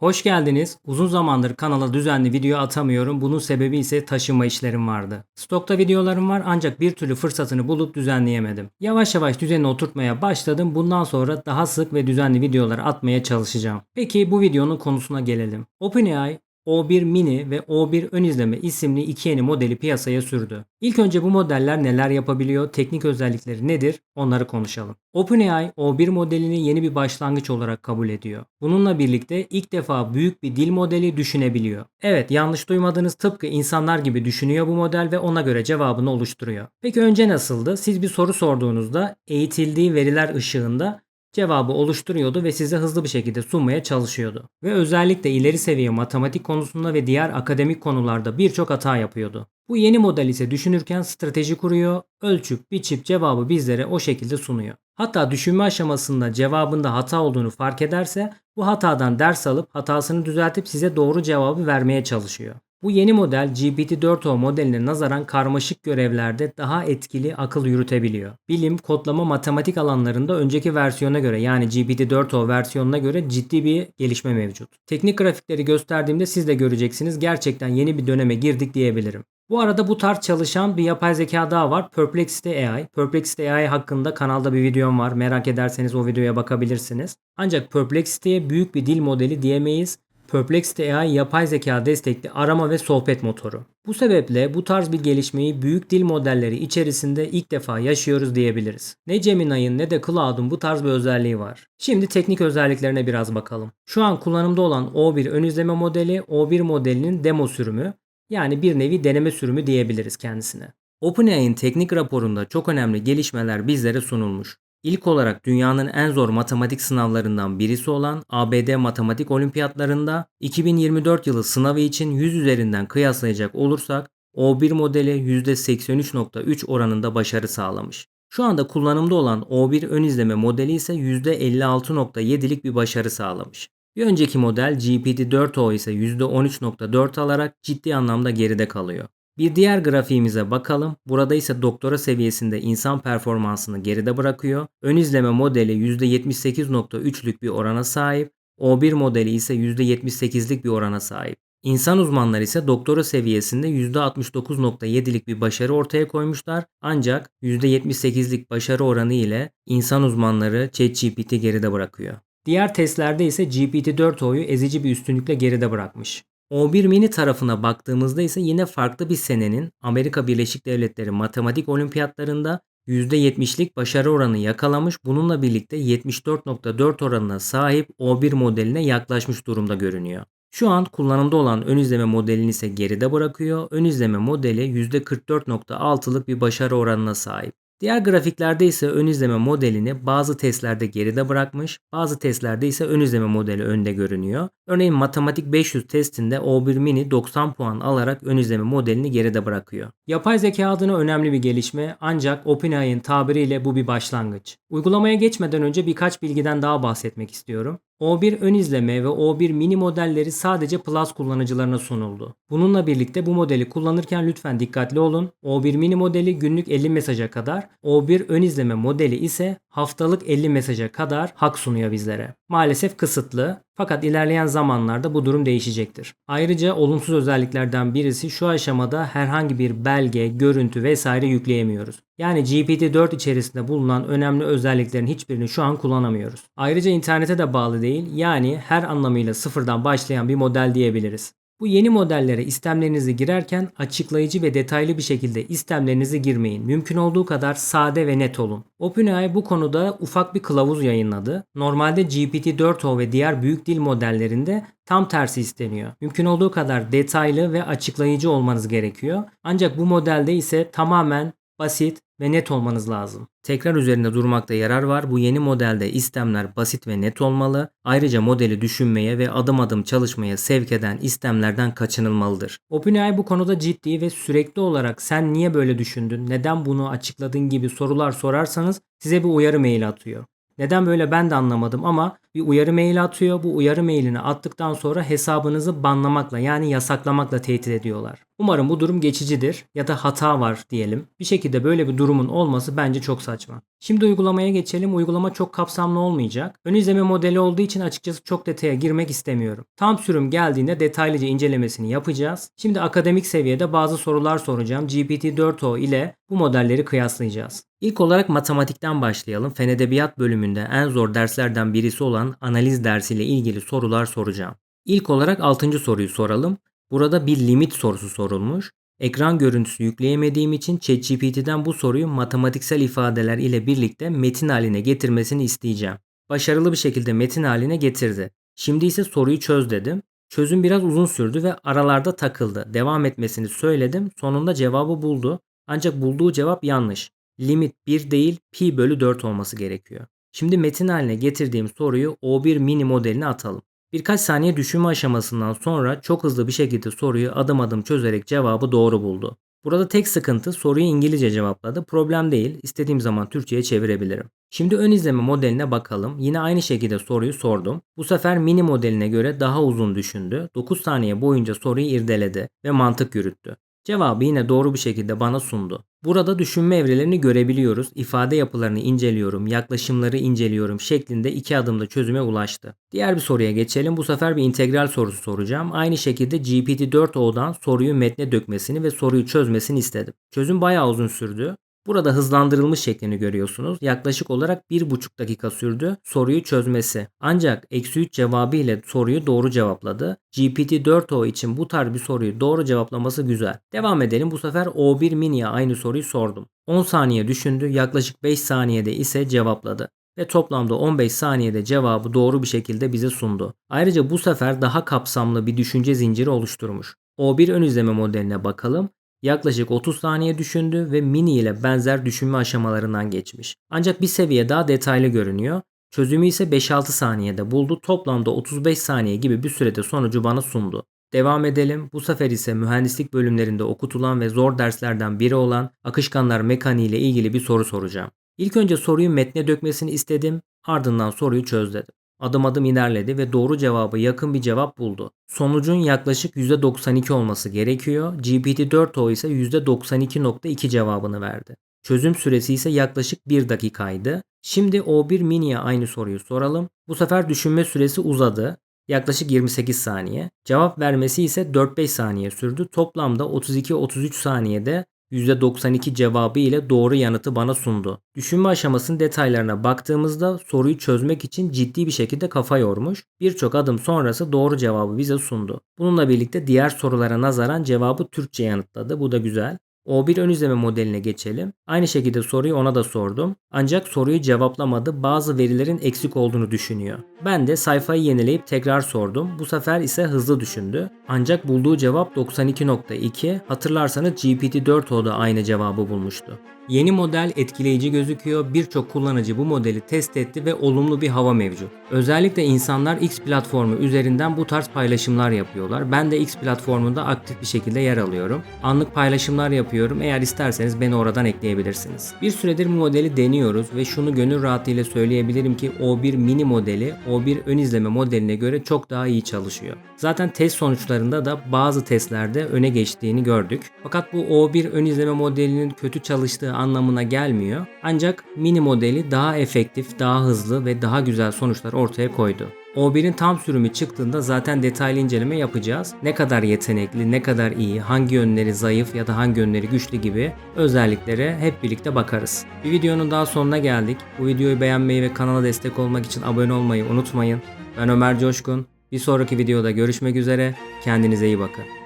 Hoş geldiniz. Uzun zamandır kanala düzenli video atamıyorum. Bunun sebebi ise taşınma işlerim vardı. Stokta videolarım var ancak bir türlü fırsatını bulup düzenleyemedim. Yavaş yavaş düzeni oturtmaya başladım. Bundan sonra daha sık ve düzenli videolar atmaya çalışacağım. Peki bu videonun konusuna gelelim. OpenAI O1 Mini ve O1 Ön İzleme isimli iki yeni modeli piyasaya sürdü. İlk önce bu modeller neler yapabiliyor, teknik özellikleri nedir onları konuşalım. OpenAI O1 modelini yeni bir başlangıç olarak kabul ediyor. Bununla birlikte ilk defa büyük bir dil modeli düşünebiliyor. Evet yanlış duymadınız tıpkı insanlar gibi düşünüyor bu model ve ona göre cevabını oluşturuyor. Peki önce nasıldı? Siz bir soru sorduğunuzda eğitildiği veriler ışığında cevabı oluşturuyordu ve size hızlı bir şekilde sunmaya çalışıyordu. Ve özellikle ileri seviye matematik konusunda ve diğer akademik konularda birçok hata yapıyordu. Bu yeni model ise düşünürken strateji kuruyor, ölçüp biçip cevabı bizlere o şekilde sunuyor. Hatta düşünme aşamasında cevabında hata olduğunu fark ederse bu hatadan ders alıp hatasını düzeltip size doğru cevabı vermeye çalışıyor. Bu yeni model GPT-4o modeline nazaran karmaşık görevlerde daha etkili akıl yürütebiliyor. Bilim, kodlama, matematik alanlarında önceki versiyona göre yani GPT-4o versiyonuna göre ciddi bir gelişme mevcut. Teknik grafikleri gösterdiğimde siz de göreceksiniz gerçekten yeni bir döneme girdik diyebilirim. Bu arada bu tarz çalışan bir yapay zeka daha var. Perplexity AI. Perplexity AI hakkında kanalda bir videom var. Merak ederseniz o videoya bakabilirsiniz. Ancak Perplexity'ye büyük bir dil modeli diyemeyiz. Perplexity AI yapay zeka destekli arama ve sohbet motoru. Bu sebeple bu tarz bir gelişmeyi büyük dil modelleri içerisinde ilk defa yaşıyoruz diyebiliriz. Ne Gemini'nin ne de Cloud'un bu tarz bir özelliği var. Şimdi teknik özelliklerine biraz bakalım. Şu an kullanımda olan O1 ön izleme modeli O1 modelinin demo sürümü yani bir nevi deneme sürümü diyebiliriz kendisine. OpenAI'nin teknik raporunda çok önemli gelişmeler bizlere sunulmuş. İlk olarak dünyanın en zor matematik sınavlarından birisi olan ABD Matematik Olimpiyatlarında 2024 yılı sınavı için 100 üzerinden kıyaslayacak olursak O1 modeli %83.3 oranında başarı sağlamış. Şu anda kullanımda olan O1 ön izleme modeli ise %56.7'lik bir başarı sağlamış. Bir önceki model GPT-4o ise %13.4 alarak ciddi anlamda geride kalıyor. Bir diğer grafiğimize bakalım. Burada ise doktora seviyesinde insan performansını geride bırakıyor. Ön izleme modeli %78.3'lük bir orana sahip. O1 modeli ise %78'lik bir orana sahip. İnsan uzmanları ise doktora seviyesinde %69.7'lik bir başarı ortaya koymuşlar. Ancak %78'lik başarı oranı ile insan uzmanları ChatGPT geride bırakıyor. Diğer testlerde ise GPT-4o'yu ezici bir üstünlükle geride bırakmış. O1 mini tarafına baktığımızda ise yine farklı bir senenin Amerika Birleşik Devletleri matematik olimpiyatlarında %70'lik başarı oranı yakalamış. Bununla birlikte 74.4 oranına sahip O1 modeline yaklaşmış durumda görünüyor. Şu an kullanımda olan ön izleme modelini ise geride bırakıyor. Ön izleme modeli %44.6'lık bir başarı oranına sahip. Diğer grafiklerde ise ön izleme modelini bazı testlerde geride bırakmış, bazı testlerde ise ön izleme modeli önde görünüyor. Örneğin matematik 500 testinde O1 Mini 90 puan alarak ön izleme modelini geride bırakıyor. Yapay zeka adına önemli bir gelişme ancak OpenAI'nin tabiriyle bu bir başlangıç. Uygulamaya geçmeden önce birkaç bilgiden daha bahsetmek istiyorum. O1 ön izleme ve O1 mini modelleri sadece Plus kullanıcılarına sunuldu. Bununla birlikte bu modeli kullanırken lütfen dikkatli olun. O1 mini modeli günlük 50 mesaja kadar, O1 ön izleme modeli ise haftalık 50 mesaja kadar hak sunuyor bizlere. Maalesef kısıtlı fakat ilerleyen zamanlarda bu durum değişecektir. Ayrıca olumsuz özelliklerden birisi şu aşamada herhangi bir belge, görüntü vesaire yükleyemiyoruz. Yani GPT-4 içerisinde bulunan önemli özelliklerin hiçbirini şu an kullanamıyoruz. Ayrıca internete de bağlı değil yani her anlamıyla sıfırdan başlayan bir model diyebiliriz. Bu yeni modellere istemlerinizi girerken açıklayıcı ve detaylı bir şekilde istemlerinizi girmeyin. Mümkün olduğu kadar sade ve net olun. OpenAI bu konuda ufak bir kılavuz yayınladı. Normalde GPT-4o ve diğer büyük dil modellerinde tam tersi isteniyor. Mümkün olduğu kadar detaylı ve açıklayıcı olmanız gerekiyor. Ancak bu modelde ise tamamen basit ve net olmanız lazım. Tekrar üzerinde durmakta yarar var. Bu yeni modelde istemler basit ve net olmalı. Ayrıca modeli düşünmeye ve adım adım çalışmaya sevk eden istemlerden kaçınılmalıdır. OpenAI bu konuda ciddi ve sürekli olarak sen niye böyle düşündün, neden bunu açıkladın gibi sorular sorarsanız size bir uyarı mail atıyor. Neden böyle ben de anlamadım ama bir uyarı maili atıyor. Bu uyarı mailini attıktan sonra hesabınızı banlamakla yani yasaklamakla tehdit ediyorlar. Umarım bu durum geçicidir ya da hata var diyelim. Bir şekilde böyle bir durumun olması bence çok saçma. Şimdi uygulamaya geçelim. Uygulama çok kapsamlı olmayacak. Ön izleme modeli olduğu için açıkçası çok detaya girmek istemiyorum. Tam sürüm geldiğinde detaylıca incelemesini yapacağız. Şimdi akademik seviyede bazı sorular soracağım. GPT-4o ile bu modelleri kıyaslayacağız. İlk olarak matematikten başlayalım. Fen Edebiyat bölümünde en zor derslerden birisi olan analiz dersiyle ilgili sorular soracağım. İlk olarak 6. soruyu soralım. Burada bir limit sorusu sorulmuş. Ekran görüntüsü yükleyemediğim için ChatGPT'den bu soruyu matematiksel ifadeler ile birlikte metin haline getirmesini isteyeceğim. Başarılı bir şekilde metin haline getirdi. Şimdi ise soruyu çöz dedim. Çözüm biraz uzun sürdü ve aralarda takıldı. Devam etmesini söyledim. Sonunda cevabı buldu. Ancak bulduğu cevap yanlış. Limit 1 değil pi bölü 4 olması gerekiyor. Şimdi metin haline getirdiğim soruyu O1 mini modeline atalım. Birkaç saniye düşünme aşamasından sonra çok hızlı bir şekilde soruyu adım adım çözerek cevabı doğru buldu. Burada tek sıkıntı soruyu İngilizce cevapladı. Problem değil. İstediğim zaman Türkçe'ye çevirebilirim. Şimdi ön izleme modeline bakalım. Yine aynı şekilde soruyu sordum. Bu sefer mini modeline göre daha uzun düşündü. 9 saniye boyunca soruyu irdeledi ve mantık yürüttü. Cevabı yine doğru bir şekilde bana sundu. Burada düşünme evrelerini görebiliyoruz. İfade yapılarını inceliyorum, yaklaşımları inceliyorum şeklinde iki adımda çözüme ulaştı. Diğer bir soruya geçelim. Bu sefer bir integral sorusu soracağım. Aynı şekilde GPT-4o'dan soruyu metne dökmesini ve soruyu çözmesini istedim. Çözüm bayağı uzun sürdü. Burada hızlandırılmış şeklini görüyorsunuz. Yaklaşık olarak 1,5 dakika sürdü soruyu çözmesi. Ancak eksi 3 cevabı ile soruyu doğru cevapladı. GPT-4o için bu tarz bir soruyu doğru cevaplaması güzel. Devam edelim. Bu sefer O1 Mini'ye aynı soruyu sordum. 10 saniye düşündü. Yaklaşık 5 saniyede ise cevapladı ve toplamda 15 saniyede cevabı doğru bir şekilde bize sundu. Ayrıca bu sefer daha kapsamlı bir düşünce zinciri oluşturmuş. O1 ön izleme modeline bakalım. Yaklaşık 30 saniye düşündü ve mini ile benzer düşünme aşamalarından geçmiş. Ancak bir seviye daha detaylı görünüyor. Çözümü ise 5-6 saniyede buldu. Toplamda 35 saniye gibi bir sürede sonucu bana sundu. Devam edelim. Bu sefer ise mühendislik bölümlerinde okutulan ve zor derslerden biri olan akışkanlar mekaniği ile ilgili bir soru soracağım. İlk önce soruyu metne dökmesini istedim. Ardından soruyu çöz. Adım adım ilerledi ve doğru cevabı yakın bir cevap buldu. Sonucun yaklaşık %92 olması gerekiyor. GPT-4o ise %92.2 cevabını verdi. Çözüm süresi ise yaklaşık 1 dakikaydı. Şimdi O1 Mini'ye aynı soruyu soralım. Bu sefer düşünme süresi uzadı. Yaklaşık 28 saniye. Cevap vermesi ise 4-5 saniye sürdü. Toplamda 32-33 saniyede %92 cevabı ile doğru yanıtı bana sundu. Düşünme aşamasının detaylarına baktığımızda soruyu çözmek için ciddi bir şekilde kafa yormuş. Birçok adım sonrası doğru cevabı bize sundu. Bununla birlikte diğer sorulara nazaran cevabı Türkçe yanıtladı. Bu da güzel. O1 ön izleme modeline geçelim. Aynı şekilde soruyu ona da sordum. Ancak soruyu cevaplamadı. Bazı verilerin eksik olduğunu düşünüyor. Ben de sayfayı yenileyip tekrar sordum. Bu sefer ise hızlı düşündü. Ancak bulduğu cevap 92.2. Hatırlarsanız GPT-4o da aynı cevabı bulmuştu. Yeni model etkileyici gözüküyor. Birçok kullanıcı bu modeli test etti ve olumlu bir hava mevcut. Özellikle insanlar X platformu üzerinden bu tarz paylaşımlar yapıyorlar. Ben de X platformunda aktif bir şekilde yer alıyorum. Anlık paylaşımlar yapıyorum. Eğer isterseniz beni oradan ekleyebilirsiniz. Bir süredir bu modeli deniyoruz ve şunu gönül rahatlığıyla söyleyebilirim ki O1 mini modeli O1 ön izleme modeline göre çok daha iyi çalışıyor. Zaten test sonuçlarında da bazı testlerde öne geçtiğini gördük. Fakat bu O1 ön izleme modelinin kötü çalıştığı anlamına gelmiyor. Ancak mini modeli daha efektif, daha hızlı ve daha güzel sonuçlar ortaya koydu. O1'in tam sürümü çıktığında zaten detaylı inceleme yapacağız. Ne kadar yetenekli, ne kadar iyi, hangi yönleri zayıf ya da hangi yönleri güçlü gibi özelliklere hep birlikte bakarız. Bir videonun daha sonuna geldik. Bu videoyu beğenmeyi ve kanala destek olmak için abone olmayı unutmayın. Ben Ömer Coşkun. Bir sonraki videoda görüşmek üzere. Kendinize iyi bakın.